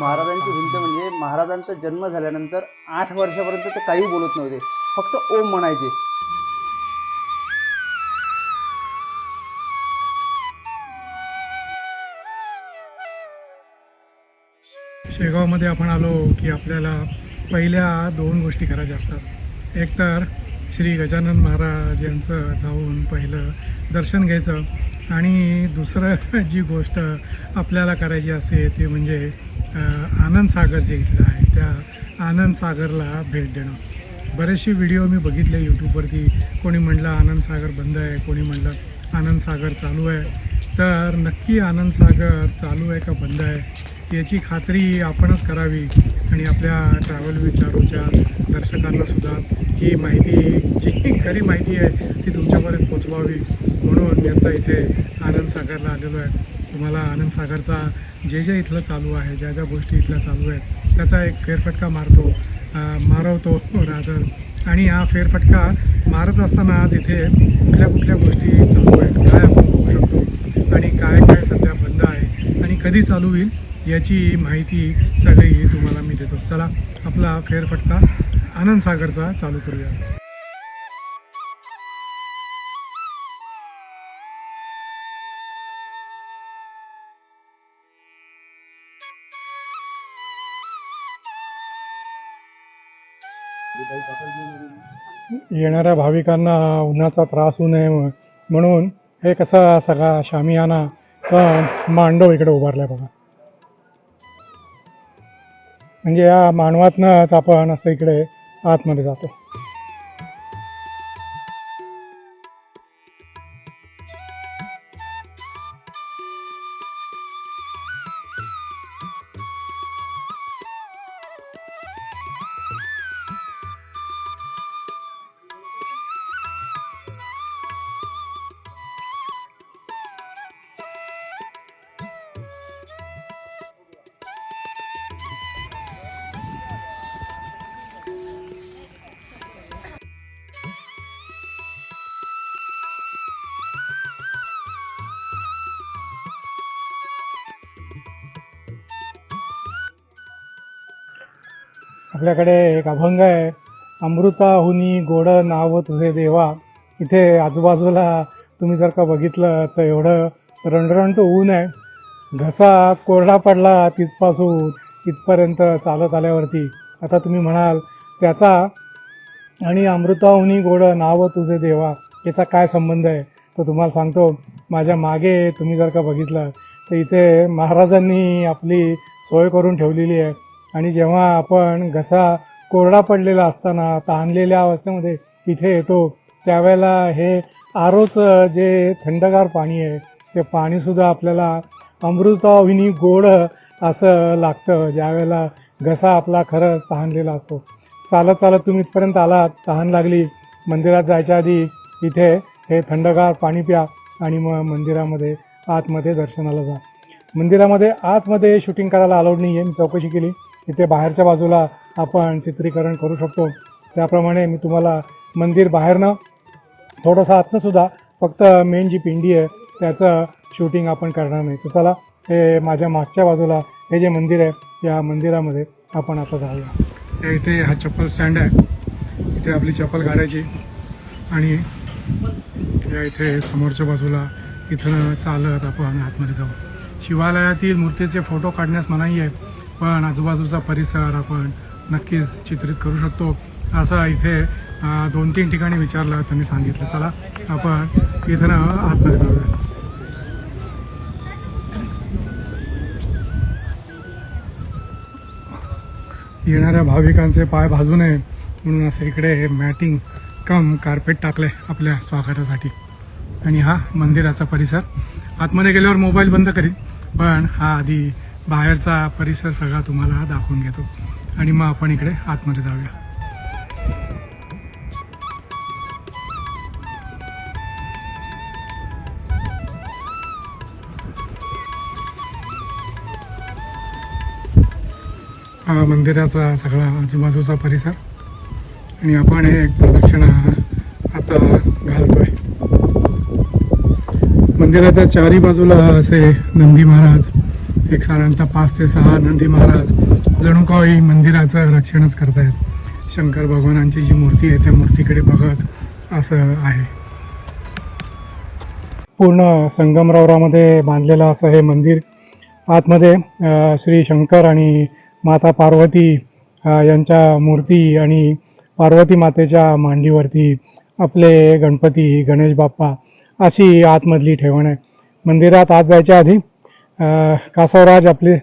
महाराजांची भिंत म्हणजे महाराजांचा जन्म झाल्यानंतर आठ वर्षापर्यंत ते काही बोलत नव्हते. फक्त ओम म्हणायचे. शेगावमध्ये आपण आलो की आपल्याला पहिल्या दोन गोष्टी करायच्या असतात. एक तर श्री गजानन महाराज यांचं जाऊन पहिलं दर्शन घ्यायचं आणि दुसरं जी गोष्ट आपल्याला करायची असते ते म्हणजे आनंद सागर जे इथलं आहे त्या आनंद सागरला भेट देणं. बरेचसे व्हिडिओ मी बघितले यूट्यूबवरती कोणी म्हणलं आनंद सागर बंद आहे कोणी म्हणलं आनंद सागर चालू आहे. तर नक्की आनंद सागर चालू आहे का बंद आहे याची खात्री आपणच करावी. आणि आपल्या ट्रॅव्हल विचारूच्या दर्शकांना सुद्धा ही माहिती जी खरी माहिती आहे ती तुमच्यापर्यंत पोचवावी. म्हणून मी आता इथे आनंद सागरला आलेलो आहे. तुम्हाला आनंद सागरचा जे जे इथलं चालू आहे ज्या ज्या गोष्टी इथल्या चालू आहेत त्याचा एक फेरफटका मारतो मारवतो रादर आणि हा फेरफटका मारत असताना आज इथे कुठल्या कुठल्या गोष्टी चालू आहेत काय आपण बघू शकतो आणि काय काय सध्या बंद आहे आणि कधी चालू होईल याची माहिती सगळी तुम्हाला मी देतो. चला आपला फेरफटका आनंद सागरचा चालू करूया. येणाऱ्या भाविकांना उन्हाचा त्रास होऊ नये म्हणून हे कसा सगळा शामियाना मांडव इकडे उभारला बघा. म्हणजे या मानवातनंच आपण असं इकडे आतमध्ये जातो आपल्याकडे एक अभंग आहे. अमृताहुनी गोड नाव तुझे देवा. इथे आजूबाजूला तुम्ही जर का बघितलं तर एवढं रणरणतं ऊन आहे. घसा कोरडा पडला तिथपासून तिथपर्यंत चालत आल्यावरती. आता तुम्ही म्हणाल त्याचा आणि अमृताहुनी गोड नाव तुझे देवा याचा काय संबंध आहे? तर तुम्हाला सांगतो माझ्या मागे तुम्ही जर का बघितलं तर इथे महाराजांनी आपली सोय करून ठेवलेली आहे. आणि जेव्हा आपण घसा कोरडा पडलेला असताना ताणलेल्या अवस्थेमध्ये इथे येतो त्यावेळेला हे आरोचं जे थंडगार पाणी आहे ते पाणीसुद्धा आपल्याला अमृताविनी गोड असं लागतं. ज्यावेळेला घसा आपला खरंच तहानलेला असतो. चालत चालत तुम्ही इथपर्यंत आलात तहान लागली. मंदिरात जायच्या आधी इथे हे थंडगार पाणी प्या आणि मग मंदिरामध्ये आतमध्ये दर्शनाला जा. मंदिरामध्ये आतमध्ये शूटिंग करायला अलाउड नाही आहे मी चौकशी केली. इथे बाहेरच्या बाजूला आपण चित्रीकरण करू शकतो. त्याप्रमाणे मी तुम्हाला मंदिर बाहेरनं थोडंसं आतनं सुद्धा फक्त मेन जी पिंडी आहे त्याचं शूटिंग आपण करणार नाही. तर चला हे माझ्या मागच्या बाजूला हे जे मंदिर आहे या मंदिरामध्ये आपण आता जाऊया. इथे हा चप्पल स्टँड आहे. इथे आपली चप्पल काढायची. आणि या इथे समोरच्या बाजूला इथं चालत आपण आतमध्ये जाऊ. शिवालयातील मूर्तीचे फोटो काढण्यास मनाई आहे. पण आजूबाजूचा परिसर आपण नक्कीच चित्रित करू शकतो. असं इथे दोन तीन ठिकाणी विचारलं त्यांनी सांगितलं. चला आपण इथं आतमध्ये जाऊया. येणाऱ्या भाविकांचे पाय भाजू नये म्हणून असं इकडे मॅटिंग कम कार्पेट टाकलंय आपल्या स्वागतासाठी. आणि हा मंदिराचा परिसर. आतमध्ये गेल्यावर मोबाईल बंद करीन पण हा आधी बाहेरचा परिसर सगळा तुम्हाला दाखवून घेतो. आणि मग आपण इकडे आतमध्ये जाऊया. हा मंदिराचा सगळा आजूबाजूचा परिसर. आणि आपण हे एक प्रदक्षिणा आता घालतोय. मंदिराच्या चारी बाजूला असे नंदी महाराज एक साधारणतः पाच ते सहा नंदी महाराज जणू काही मंदिराचं रक्षणच करतायत. शंकर भगवानांची जी मूर्ती आहे त्या मूर्तीकडे बघत असं आहे. पूर्ण संगमरवरामध्ये बांधलेलं असं हे मंदिर. आतमध्ये श्री शंकर आणि माता पार्वती यांच्या मूर्ती आणि पार्वती मातेच्या मांडीवरती आपले गणपती गणेश बाप्पा अशी आतमधली ठेवण आहे. मंदिरात आत जायच्या आधी कासवराज आपले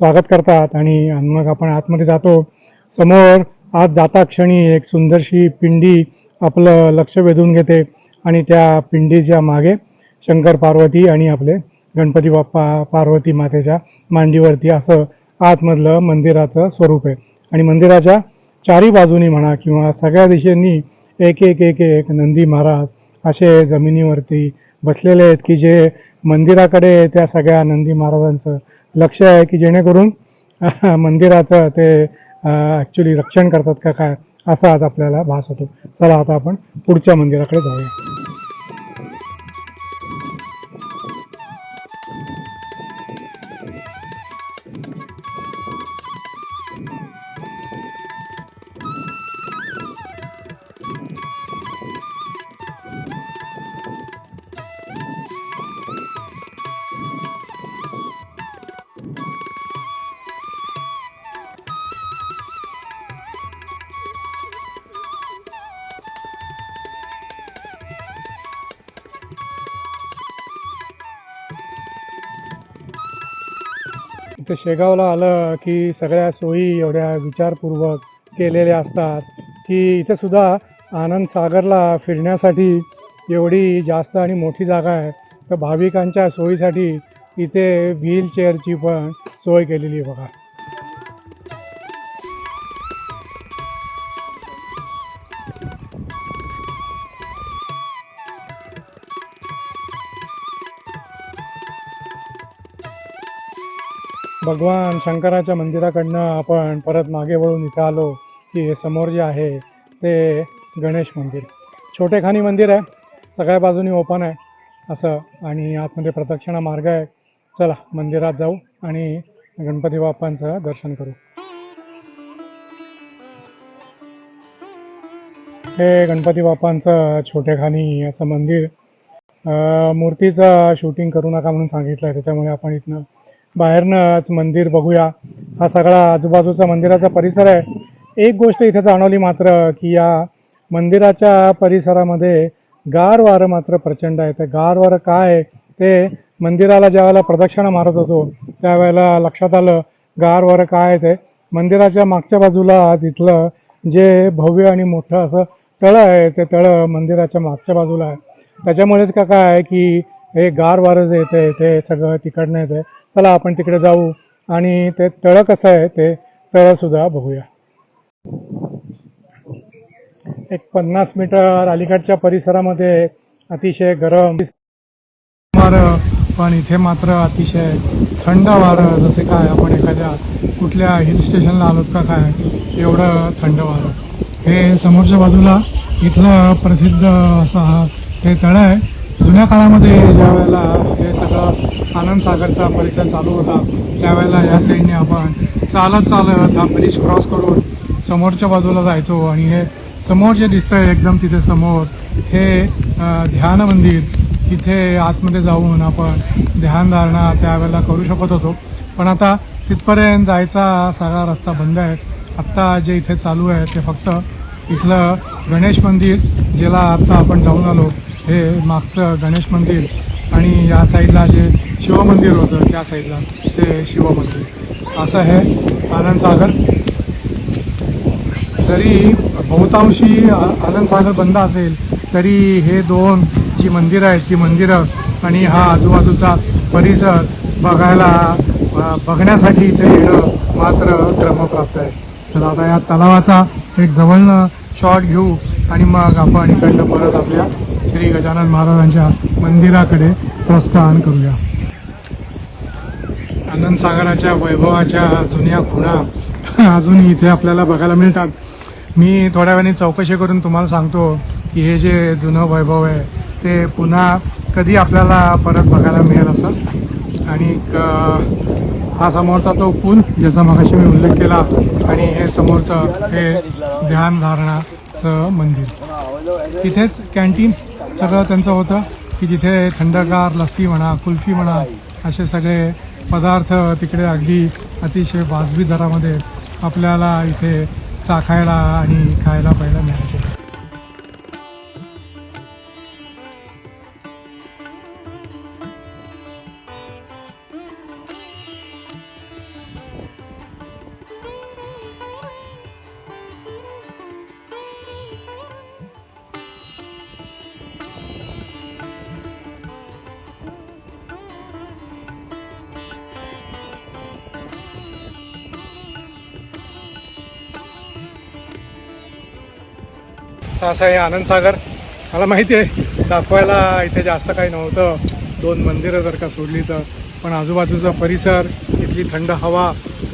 स्वागत करतात आणि मग आपण आतमध्ये जातो. समोर आत जाता क्षणी एक सुंदरशी पिंडी आपलं लक्ष वेधून घेते आणि त्या पिंडीच्या मागे शंकर पार्वती आणि आपले गणपती बाप्पा पार्वती मातेच्या मांडीवरती असं आतमधलं मंदिराचं स्वरूप आहे. आणि मंदिराच्या चारी बाजूनी म्हणा किंवा सगळ्या दिशेंनी एक एक एक एक नंदी महाराज असे जमिनीवरती बसलेले आहेत की जे मंदिराकडे त्या सगळ्या नंदी महाराजांचं लक्ष आहे की जेणेकरून मंदिराचं ते ॲक्च्युली रक्षण करतात का काय असा आज आपल्याला भास होतो. चला आता आपण पुढच्या मंदिराकडे जाऊया. इथं शेगावला आलं की सगळ्या सोयी एवढ्या विचारपूर्वक केलेल्या असतात की इथे सुद्धा आनंद सागरला फिरण्यासाठी एवढी जास्त आणि मोठी जागा आहे. तर भाविकांच्या सोयीसाठी इथे व्हीलचेअरची पण सोय केलेली आहे बघा. भगवान शंकराच्या मंदिराकडनं आपण परत मागे वळून इथे आलो की हे समोर जे आहे ते गणेश मंदिर. छोटेखानी मंदिर आहे. सगळ्या बाजूनी ओपन आहे. असं आणि आतमध्ये प्रदक्षिणा मार्ग आहे. चला मंदिरात जाऊ आणि गणपती बाप्पांचं दर्शन करू. हे गणपती बाप्पांचं छोटेखानी असं मंदिर. मूर्तीचं शूटिंग करू नका म्हणून सांगितलं आहे त्याच्यामुळे आपण इथनं बाहेरनंच मंदिर बघूया. हा सगळा आजूबाजूचा मंदिराचा परिसर आहे. एक गोष्ट इथे जाणवली मात्र की या मंदिराच्या परिसरामध्ये गार वारं मात्र प्रचंड आहे. ते गार वारं काय आहे? ते मंदिराला ज्यावेळेला प्रदक्षिणा मारत होतो त्यावेळेला लक्षात आलं गार वारं काय आहे ते. मंदिराच्या मागच्या बाजूला आज इथलं जे भव्य आणि मोठं असं तळं आहे ते तळं मंदिराच्या मागच्या बाजूला आहे. त्याच्यामुळेच का काय आहे की हे गार वारं जे येते ते सगळं तिकडनं येते. चला आपण तिकडे जाऊ आणि ते तळं कसं आहे ते तळ सुद्धा बघूया. एक पन्नास मीटर अलीकडच्या परिसरामध्ये अतिशय गरम वारं पण इथे मात्र अतिशय थंड वारं जसे काय आपण एखाद्या कुठल्या हिल स्टेशनला आलोत का काय एवढं थंड वारं. हे समोरच्या बाजूला इथलं प्रसिद्ध असं हा हे तळ आहे. जुन्या काळामध्ये ज्या वेळेला हे सगळं आनंद सागरचा परिसर चालू होता. त्यावेळेला या साईडने आपण चालत चालत हा ब्रिज क्रॉस करून समोरच्या बाजूला जायचो. आणि हे समोर जे दिसतंय एकदम तिथे समोर हे ध्यान मंदिर तिथे आतमध्ये जाऊन आपण ध्यानधारणा त्यावेळेला करू शकत होतो. पण आता तिथपर्यंत जायचा सगळा रस्ता बंद आहे. आत्ता जे इथे चालू आहे ते फक्त इथलं गणेश मंदिर ज्याला आत्ता आपण जाऊन आलो हे मागचं गणेश मंदिर. आणि या साईडला जे शिवमंदिर होतं त्या साईडला ते शिवमंदिर. असं हे आनंदसागर जरी बहुतांशी आनंदसागर बंद असेल तरी हे दोन जी मंदिरं आहेत ती मंदिरं आणि हा आजूबाजूचा परिसर बघायला बघण्यासाठी इथे येणं मात्र क्रमप्राप्त आहे. तर आता या तलावाचा एक जवळनं शॉट घेऊ आणि मग आपण इकडनं परत आपल्या श्री गजानन महाराजांच्या मंदिराकडे प्रस्थान करूया. आनंद सागराच्या वैभवाच्या जुन्या खुणा अजूनही इथे आपल्याला बघायला मिळतात. मी थोड्या वेळाने चौकशी करून तुम्हाला सांगतो की हे जे जुनं वैभव आहे ते पुन्हा कधी आपल्याला परत बघायला मिळेल असं. आणि हा समोरचा तो पूल ज्याचा मगाशी मी उल्लेख केला आणि हे समोरचं हे ध्यानधारणाचं मंदिर. इथेच कॅन्टीन सगळं त्यांचं होतं की जिथे थंडगार लस्सी म्हणा कुल्फी म्हणा असे सगळे पदार्थ तिकडे अगदी अतिशय वाजवी दरामध्ये आपल्याला इथे चाखायला आणि खायला पाहायला मिळायचे. तर असं आहे आनंदसागर मला माहिती आहे दाखवायला इथे जास्त काही नव्हतं. दोन मंदिरं जर का सोडली तर. पण आजूबाजूचा परिसर इथली थंड हवा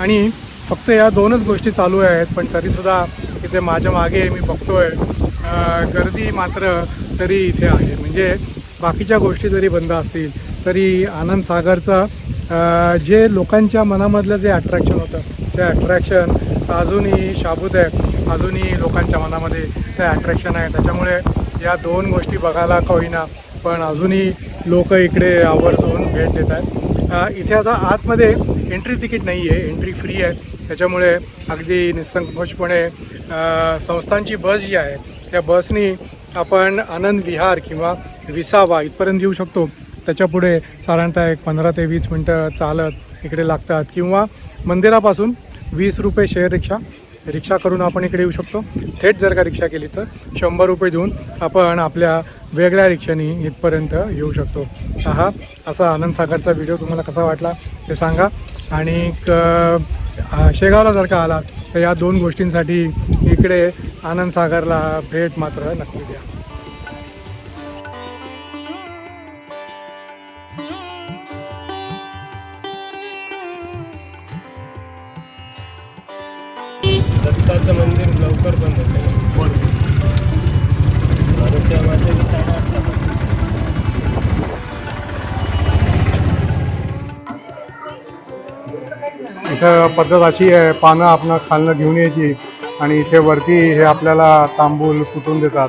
आणि फक्त या दोनच गोष्टी चालू आहेत पण तरीसुद्धा इथे माझ्या मागे मी बघतोय आहे गर्दी मात्र तरी इथे आहे. म्हणजे बाकीच्या गोष्टी जरी बंद असतील तरी आनंदसागरचं जे लोकांच्या मनामधलं जे अट्रॅक्शन होतं ते अट्रॅक्शन तर अजूनही शाबूत आहे. अजूनही लोकांच्या मनामध्ये ते अट्रॅक्शन आहे. त्याच्यामुळे या दोन गोष्टी बघायला का होईना पण अजूनही लोक इकडे आवर्जून भेट देत आहेत. इथे आता आतमध्ये एंट्री तिकीट नाही आहे. एंट्री फ्री आहे. त्याच्यामुळे अगदी निसंकोचपणे संस्थांची बस जी आहे त्या बसनी आपण आनंद विहार किंवा विसावा इथपर्यंत येऊ शकतो. त्याच्यापुढे साधारणतः एक पंधरा ते वीस मिनटं चालत इकडे लागतात. किंवा मंदिरापासून वीस रुपये शेअर रिक्षा रिक्षा करून आपण इकडे येऊ शकतो. थेट जर का रिक्षा केली तर शंभर रुपये देऊन आपण आपल्या वेगळ्या रिक्षाने इथपर्यंत येऊ शकतो. हा असा आनंदसागरचा व्हिडिओ तुम्हाला कसा वाटला ते सांगा. आणि क शेगावला जर का आलात तर या दोन गोष्टींसाठी इकडे आनंदसागरला भेट मात्र नक्की द्या. दत्ताचं मंदिर लवकर बंद होतं. साडेआठला इथं पद्धत अशी आहे पानं आपण खालनं घेऊन यायची आणि इथे वरती हे आपल्याला तांबूल कुटून देतात?